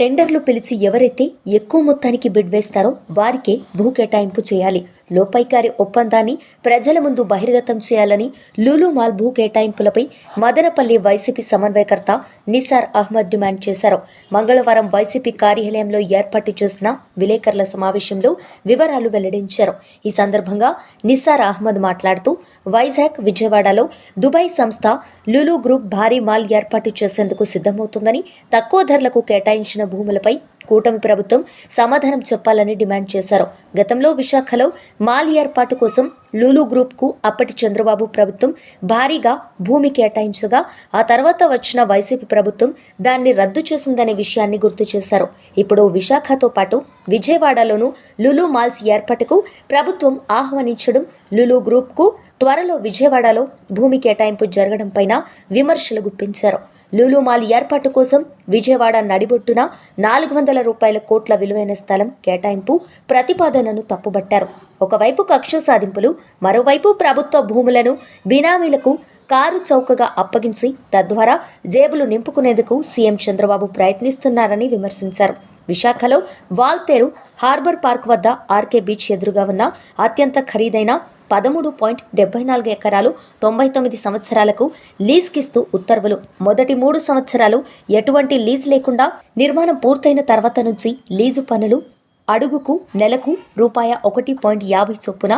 టెండర్లు పిలిచి ఎవరైతే ఎక్కువ మొత్తానికి బిడ్ వేస్తారో వారికే భూ కేటాయింపు చేయాలి. లోపైకారి ఒప్పందాన్ని ప్రజల ముందు బహిర్గతం చేయాలని లూలు మాల్ భూ కేటాయింపులపై మదనపల్లి వైసీపీ సమన్వయకర్త నిసార్ అహ్మద్ డిమాండ్ చేశారు. మంగళవారం వైసీపీ కార్యాలయంలో ఏర్పాటు చేసిన విలేకరుల సమావేశంలో వివరాలు వెల్లడించారు. ఈ సందర్భంగా నిసార్ అహ్మద్ మాట్లాడుతూ వైజాగ్ విజయవాడలో దుబాయ్ సంస్థ లులు గ్రూప్ భారీ మాల్ ఏర్పాటు చేసేందుకు సిద్ధమవుతుందని తక్కువ ధరలకు కేటాయించిన భూములపై కూటమి ప్రభుత్వం సమాధానం చెప్పాలని డిమాండ్ చేశారు. గతంలో విశాఖలో మాల్ ఏర్పాటు కోసం లూలు గ్రూప్కు అప్పటి చంద్రబాబు ప్రభుత్వం భారీగా భూమి కేటాయించగా ఆ తర్వాత వచ్చిన వైసీపీ ప్రభుత్వం దాన్ని రద్దు చేసిందనే విషయాన్ని గుర్తు చేశారు. ఇప్పుడు విశాఖతో పాటు విజయవాడలోనూ లులు మాల్స్ ఏర్పాటుకు ప్రభుత్వం ఆహ్వానించడం లులు గ్రూప్కు త్వరలో విజయవాడలో భూమి కేటాయింపు జరగడంపైన విమర్శలు గుప్పించారు. లూలుమాల్ ఏర్పాటు కోసం విజయవాడ నడిబొట్టున నాలుగు వందల రూపాయల కోట్ల విలువైన స్థలం కేటాయింపు ప్రతిపాదనను తప్పుబట్టారు. ఒకవైపు కక్ష సాధింపులు మరోవైపు ప్రభుత్వ భూములను బినామీలకు కారు చౌకగా అప్పగించి తద్వారా జేబులు నింపుకునేందుకు సీఎం చంద్రబాబు ప్రయత్నిస్తున్నారని విమర్శించారు. విశాఖలో వాల్తేరు హార్బర్ పార్క్ వద్ద ఆర్కే బీచ్ ఎదురుగా ఉన్న అత్యంత ఖరీదైన పదమూడు పాయింట్ డెబ్బై నాలుగు ఎకరాలు తొంభై తొమ్మిది సంవత్సరాలకు లీజ్కిస్తూ ఉత్తర్వులు. మొదటి మూడు సంవత్సరాలు ఎటువంటి లీజ్ లేకుండా నిర్మాణం పూర్తయిన తర్వాత నుంచి లీజు పనులు అడుగుకు నెలకు రూపాయ ఒకటి పాయింట్ యాభై చొప్పున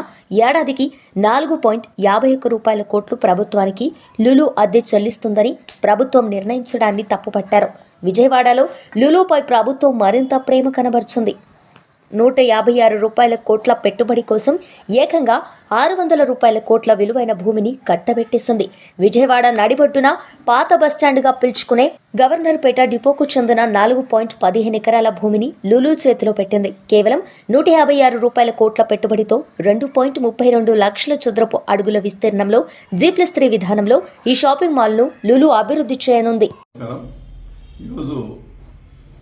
ఏడాదికి నాలుగు పాయింట్ యాభై ఒక్క రూపాయల కోట్లు ప్రభుత్వానికి లులు అద్దె చెల్లిస్తుందని ప్రభుత్వం నిర్ణయించడాన్ని తప్పుపట్టారు. విజయవాడలో లులుపై ప్రభుత్వం మరింత ప్రేమ కనబరుచుంది. నూట యాభై ఆరు రూపాయల కోట్ల పెట్టుబడి కోసం ఏకంగా ఆరు వందల రూపాయల కోట్ల విలువైన భూమిని కట్టబెట్టేసింది. విజయవాడ నడిబొడ్డున పాత బస్టాండ్గా పిలుచుకునే గవర్నర్పేట డిపోకు చెందిన నాలుగు పాయింట్ పదిహేను ఎకరాల భూమిని లులు చేతిలో పెట్టింది. కేవలం నూట యాభై ఆరు రూపాయల కోట్ల పెట్టుబడితో రెండు పాయింట్ ముప్పై రెండు లక్షల చదరపు అడుగుల విస్తీర్ణంలో జీ ప్లస్ త్రీ విధానంలో ఈ షాపింగ్ మాల్ను లులు అభివృద్ధి చేయనుంది. ఈరోజు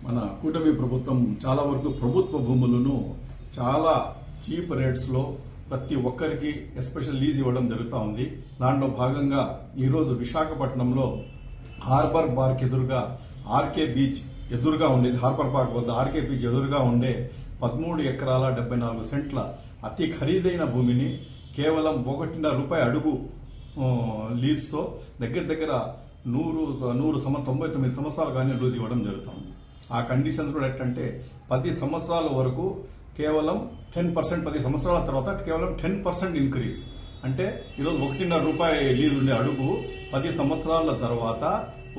మన కూటమి ప్రభుత్వం చాలా వరకు ప్రభుత్వ భూములను చాలా చీప్ రేట్స్లో ప్రతి ఒక్కరికి ఎస్పెషల్ లీజ్ ఇవ్వడం జరుగుతూ ఉంది. దాంట్లో భాగంగా ఈరోజు విశాఖపట్నంలో హార్బర్ పార్క్ ఎదురుగా ఆర్కే బీచ్ ఎదురుగా ఉండేది హార్బర్ పార్క్ వద్ద ఆర్కే బీచ్ ఎదురుగా ఉండే పదమూడు ఎకరాల డెబ్బై నాలుగు సెంట్ల అతి ఖరీదైన భూమిని కేవలం ఒకటిన్నర రూపాయి అడుగు లీజ్తో దగ్గర దగ్గర నూరు నూరు సంవ తొంభై తొమ్మిది సంవత్సరాలు కానీ లూజ్ ఇవ్వడం జరుగుతుంది ఆ కండిషన్స్ కూడా ఏంటంటే పది సంవత్సరాల వరకు కేవలం టెన్ పర్సెంట్ పది సంవత్సరాల తర్వాత కేవలం టెన్ పర్సెంట్ ఇంక్రీజ్ అంటే ఈరోజు ఒకటిన్నర రూపాయి లీజ్ ఉండే అడుగు పది సంవత్సరాల తర్వాత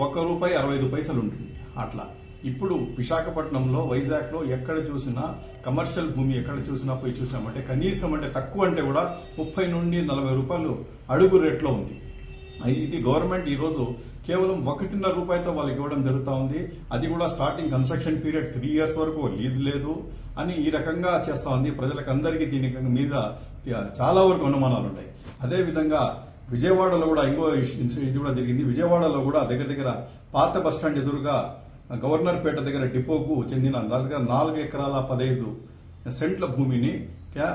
ఒక్క రూపాయి అరవై ఐదు పైసలు ఉంటుంది. అట్లా. ఇప్పుడు విశాఖపట్నంలో వైజాగ్లో ఎక్కడ చూసినా కమర్షియల్ భూమి ఎక్కడ చూసినా పోయి చూసామంటే కనీసం అంటే తక్కువ అంటే కూడా ముప్పై నుండి నలభై రూపాయలు అడుగు రేట్లో ఉంది. ఇది గవర్నమెంట్ ఈరోజు కేవలం ఒకటిన్నర రూపాయలతో వాళ్ళకి ఇవ్వడం జరుగుతూ ఉంది. అది కూడా starting construction period three years వరకు లీజ్ లేదు అని ఈ రకంగా చేస్తూ ఉంది. ప్రజలకందరికీ దీని మీద చాలా వరకు అనుమానాలు ఉన్నాయి. అదేవిధంగా విజయవాడలో కూడా ఇంకో ఇది కూడా జరిగింది. విజయవాడలో కూడా దగ్గర దగ్గర పాత బస్టాండ్ ఎదురుగా గవర్నర్ పేట దగ్గర డిపోకు చెందిన దగ్గర నాలుగు ఎకరాల పదహైదు సెంట్ల భూమిని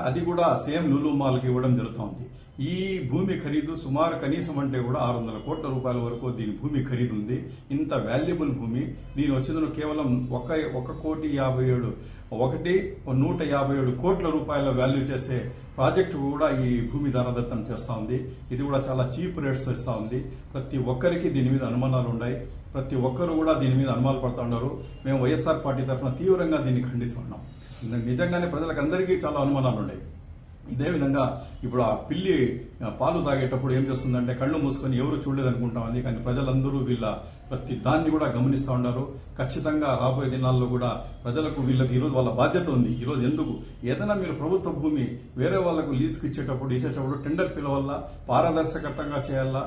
అది కూడా సేమ్ లులు మాల్కి ఇవ్వడం జరుగుతోంది. ఈ భూమి ఖరీదు సుమారు కనీసం అంటే కూడా ఆరు వందల కోట్ల రూపాయల వరకు దీని భూమి ఖరీదు ఉంది ఇంత వాల్యుబుల్ భూమి. దీని వచ్చిందను కేవలం ఒక ఒక కోటి యాభై ఏడు ఒకటి నూట యాభై ఏడు కోట్ల రూపాయల వాల్యూ చేసే ప్రాజెక్టు కూడా ఈ భూమి ధరదత్తం చేస్తూ ఉంది ఇది కూడా చాలా చీప్ రేట్స్ ఇస్తూ ఉంది ప్రతి ఒక్కరికి దీని మీద అనుమానాలు ఉన్నాయి. ప్రతి ఒక్కరు కూడా దీని మీద అనుమానాలు పడుతూ ఉన్నారు మేము వైఎస్ఆర్ పార్టీ తరఫున తీవ్రంగా దీన్ని ఖండిస్తున్నాం. నిజంగానే ప్రజలకు అందరికీ చాలా అనుమానాలు ఉన్నాయి ఇదే విధంగా ఇప్పుడు ఆ పిల్లి పాలు తాగేటప్పుడు ఏం చేస్తుందంటే కళ్ళు మూసుకొని ఎవరు చూడలేదు అనుకుంటామని కానీ ప్రజలందరూ వీళ్ళ ప్రతి దాన్ని కూడా గమనిస్తూ ఉన్నారు ఖచ్చితంగా రాబోయే దినాల్లో కూడా ప్రజలకు వీళ్ళకి ఈరోజు వాళ్ళ బాధ్యత ఉంది. ఈరోజు ఎందుకు? ఏదైనా మీరు ప్రభుత్వ భూమి వేరే వాళ్ళకు లీజుకి ఇచ్చేటప్పుడు ఇచ్చేటప్పుడు టెండర్ పిలవల్ల పారదర్శకతంగా చేయాలా?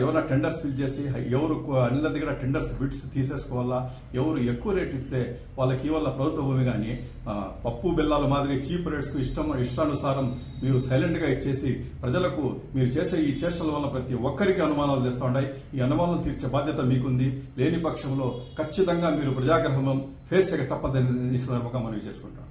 ఎవరైనా టెండర్స్ ఫిల్ చేసి ఎవరు కు- అన్నిల దగ్గర టెండర్స్ బిడ్స్ తీసేసుకోవాలా? ఎవరు ఎక్కువ రేట్ ఇస్తే వాళ్ళకి ఇవాళ ప్రభుత్వ భూమి కానీ పప్పు బెల్లాల మాదిరి చీప్ రేట్స్కు ఇష్టం ఇష్టానుసారం మీరు సైలెంట్గా ఇచ్చేసి ప్రజలకు మీరు చేసే ఈ చేష్టల వల్ల ప్రతి ఒక్కరికి అనుమానాలు తెస్తూ ఉంటాయి ఈ అనుమానాలు తీర్చే బాధ్యత మీకుంది. లేని పక్షంలో ఖచ్చితంగా మీరు ప్రజాగ్రహం ఫేస్ చేయక తప్పదని ఈ సందర్భంగా మనవి చేసుకుంటాం